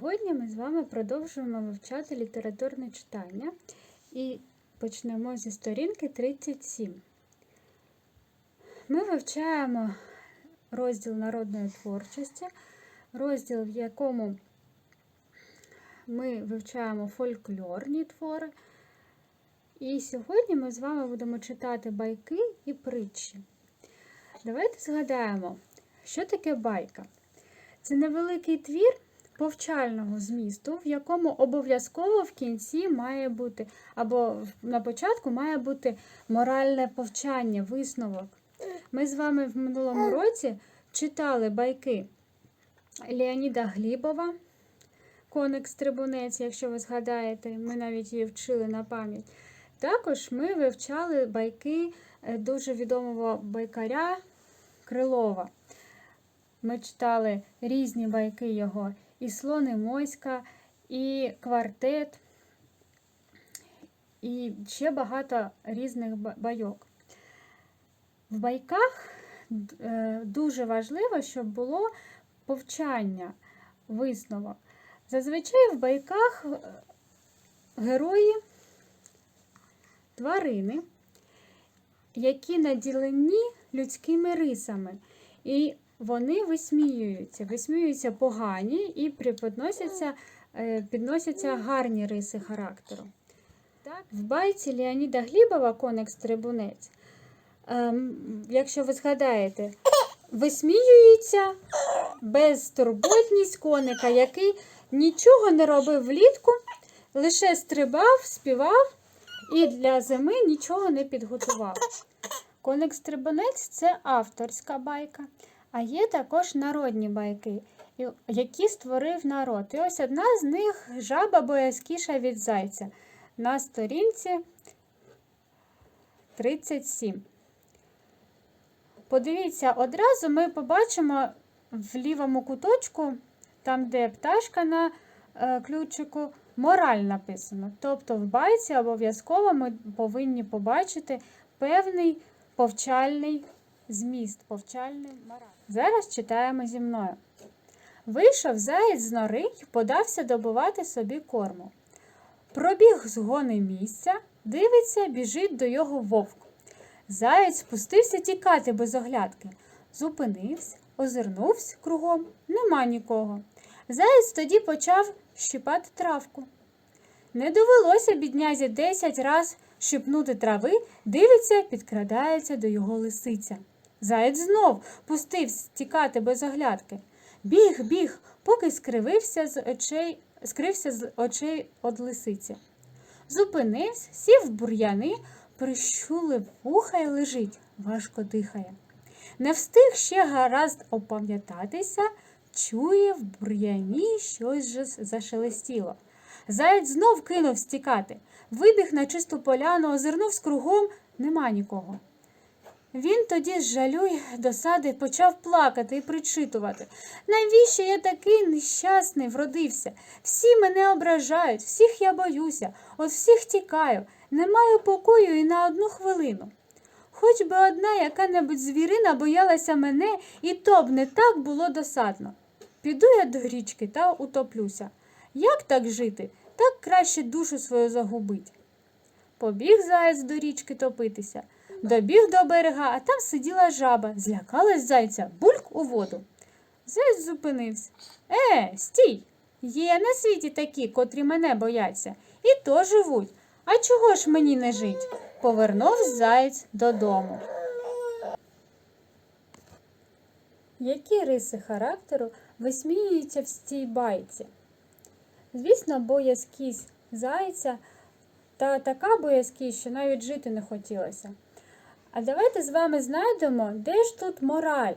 Сьогодні ми з вами продовжуємо вивчати літературне читання і почнемо зі сторінки 37. Ми вивчаємо розділ народної творчості, розділ, в якому ми вивчаємо фольклорні твори. І сьогодні ми з вами будемо читати байки і притчі. Давайте згадаємо, що таке байка. Це невеликий твір повчального змісту, в якому обов'язково в кінці має бути, або на початку має бути моральне повчання, висновок. Ми з вами в минулому році читали байки Леоніда Глібова, Коник Стрибунець, якщо ви згадаєте, ми навіть її вчили на пам'ять. Також ми вивчали байки е, дуже відомого байкаря Крилова. Ми читали різні байки його, і слони Моська, і квартет, і ще багато різних байок. В байках е, дуже важливо, щоб було повчання, висновок. Зазвичай в байках е, герої тварини, які наділені людськими рисами. І вони висміюються, висміюються погані і приподносяться, е, підносяться гарні риси характеру. В байці Леоніда Глібова Коник Стрибунець, ем, якщо ви згадаєте, висміюється безтурботність коника, який нічого не робив влітку, лише стрибав, співав і для зими нічого не підготував. Коник Стрибунець це авторська байка. А є також народні байки, які створив народ. І ось одна з них жаба боязкіша від зайця на сторінці 37. Подивіться, одразу ми побачимо в лівому куточку, там, де пташка на е, ключику, мораль написано. Тобто в байці обов'язково ми повинні побачити певний повчальний зміст, повчальний. Зараз читаємо зі мною. Вийшов заєць з нори й подався добувати собі корму. Пробіг з гони місця, дивиться, біжить до його вовк. Заєць спустився тікати без оглядки. Зупинився, озирнувся кругом, нема нікого. Заєць тоді почав щипати травку. Не довелося біднязі десять раз шипнути трави, дивиться, підкрадається до його лисиця. Заєць знов пустився тікати без оглядки. Біг, біг, поки скривився з очей, скрився з очей од лисиці. Зупинився, сів бур'яни, прищулив вуха й лежить, важко дихає. Не встиг ще гаразд опам'ятатися, чує в бур'яні щось же зашелестіло. Заєць знов кинув стікати, вибіг на чисту поляну, озирнувся кругом, нема нікого. Він тоді з жалю й досади почав плакати і причитувати. Навіщо я такий нещасний вродився? Всі мене ображають, всіх я боюся, от всіх тікаю, не маю покою і на одну хвилину. Хоч би одна яка-небудь звірина боялася мене, і то б не так було досадно. Піду я до річки та утоплюся. Як так жити? Так краще душу свою загубить. Побіг заяць до річки топитися. Добіг до берега, а там сиділа жаба, злякалась зайця, бульк у воду. Заяць зупинився. Е, стій! Є на світі такі, котрі мене бояться, і то живуть. А чого ж мені не жить? Повернув заєць додому. Які риси характеру висміюються в цій байці? Звісно, боязкість зайця та така боязкість, що навіть жити не хотілося. А давайте з вами знайдемо, де ж тут мораль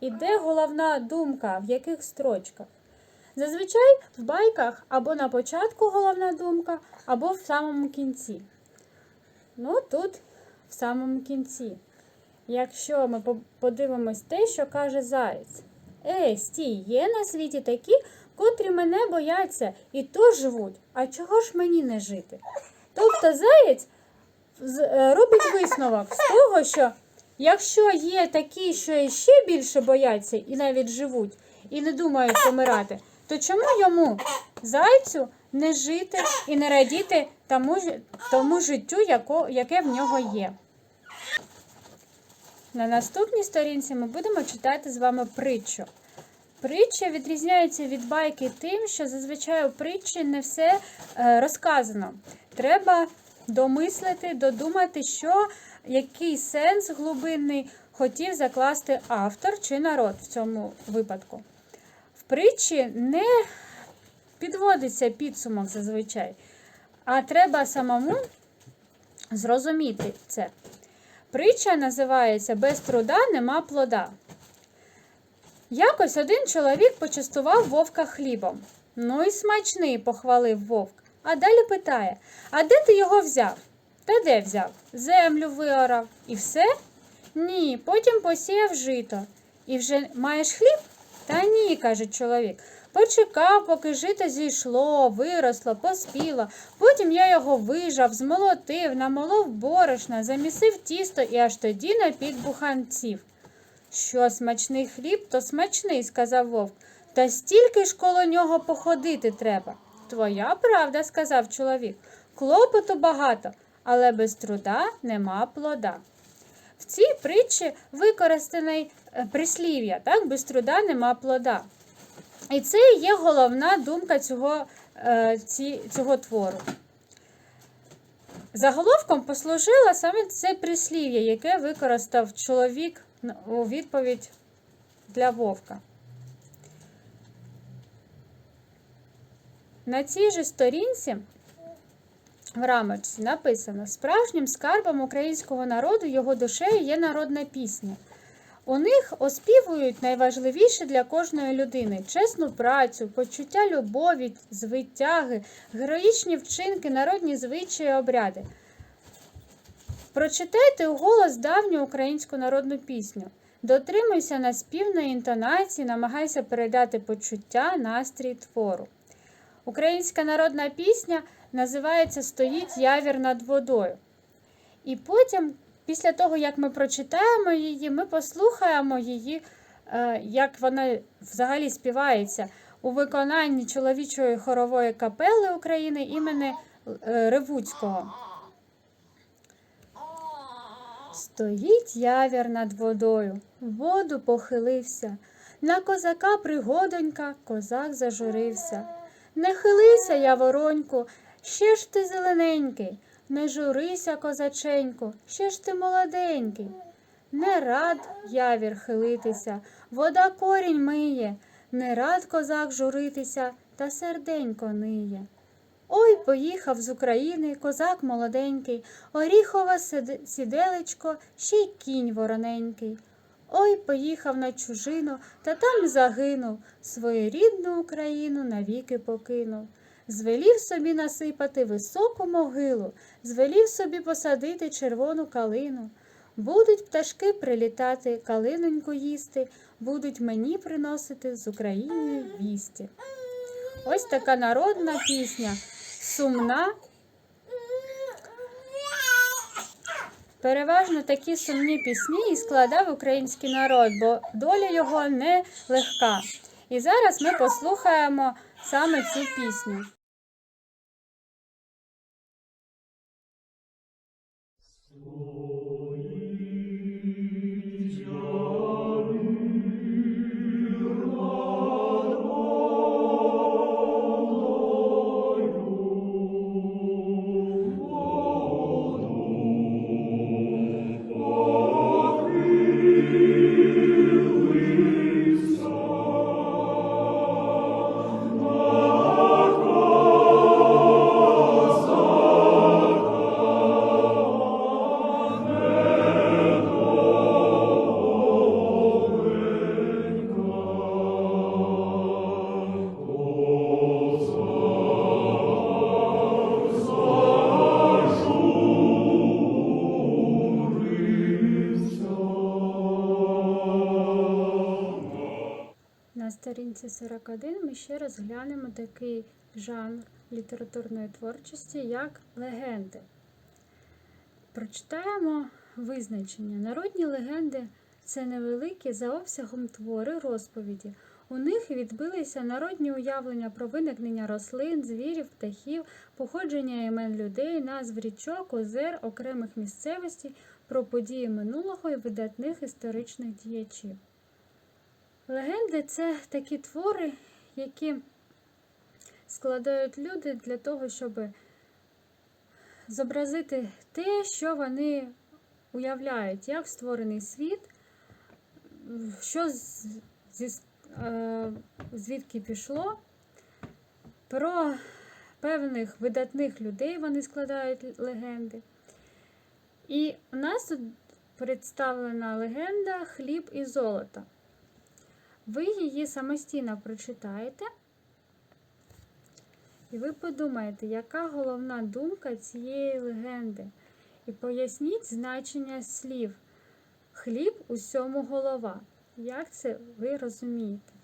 і де головна думка, в яких строчках. Зазвичай в байках або на початку головна думка, або в самому кінці. Ну, тут в самому кінці. Якщо ми подивимось те, що каже заєць. Ей, стій, є на світі такі, котрі мене бояться і то живуть. А чого ж мені не жити? Тобто заєць робить висновок з того, що якщо є такі, що ще більше бояться і навіть живуть, і не думають помирати, то чому йому, зайцю, не жити і не радіти тому, тому життю, яке в нього є? На наступній сторінці ми будемо читати з вами притчу. Притча відрізняється від байки тим, що зазвичай у притчі не все е, розказано. Треба домислити, додумати, що, який сенс глибинний хотів закласти автор чи народ в цьому випадку. В притчі не підводиться підсумок зазвичай, а треба самому зрозуміти це. Притча називається Без труда нема плода. Якось один чоловік почастував вовка хлібом. Ну і смачний, похвалив вовк. А далі питає: А де ти його взяв? Та де взяв? Землю виорав. І все? Ні, потім посіяв жито. І вже маєш хліб? Та ні, каже чоловік. Почекав, поки жито зійшло, виросло, поспіло. Потім я його вижав, змолотив, намолов борошна, замісив тісто і аж тоді напік буханців. Що смачний хліб, то смачний, сказав вовк. Та стільки ж коло нього походити треба. Твоя правда, сказав чоловік. Клопоту багато, але без труда нема плода. В цій притчі використаний е, прислів'я, так, без труда нема плода. І це є головна думка цього, е, цього твору. Заголовком послужило саме це прислів'я, яке використав чоловік у відповідь для вовка. На цій же сторінці в рамочці написано: справжнім скарбом українського народу його душею є народна пісня. У них оспівують найважливіше для кожної людини чесну працю, почуття любові, звитяги, героїчні вчинки, народні звичаї, обряди. Прочитайте уголос давню українську народну пісню. Дотримуйся наспівної інтонації, намагайся передати почуття, настрій твору. Українська народна пісня називається Стоїть явір над водою. І потім, після того, як ми прочитаємо її, ми послухаємо її, е, як вона взагалі співається у виконанні чоловічої хорової капели України імені е, Ревуцького. Стоїть явір над водою, воду похилився. На козака пригодонька, козак зажурився. Не хилися, явороньку, ще ж ти зелененький, не журися, козаченьку, ще ж ти молоденький. Не рад явір хилитися, вода корінь миє, не рад козак журитися, та серденько ниє. Ой, поїхав з України козак молоденький, оріхове сіделечко, ще й кінь вороненький. Ой, поїхав на чужину, та там загинув, свою рідну Україну навіки покинув. Звелів собі насипати високу могилу, звелів собі посадити червону калину. Будуть пташки прилітати, калиноньку їсти, будуть мені приносити з України вісті. Ось така народна пісня, сумна. Переважно такі сумні пісні і складав український народ, бо доля його не легка. І зараз ми послухаємо саме цю пісню. На сторінці 41 ми ще розглянемо такий жанр літературної творчості, як легенди. Прочитаємо визначення. Народні легенди це невеликі за обсягом твори розповіді, У них відбилися народні уявлення про виникнення рослин, звірів, птахів, походження імен людей, назв річок, озер, окремих місцевостей, про події минулого і видатних історичних діячів. Легенди це такі твори, які складають люди для того, щоб зобразити те, що вони уявляють, як створений світ, що зі, е, звідки пішло. Про певних видатних людей вони складають легенди. І у нас тут представлена легенда Хліб і золото. Ви її самостійно прочитаєте, і ви подумаєте, яка головна думка цієї легенди. І поясніть значення слів. Хліб усьому голова. Як це ви розумієте?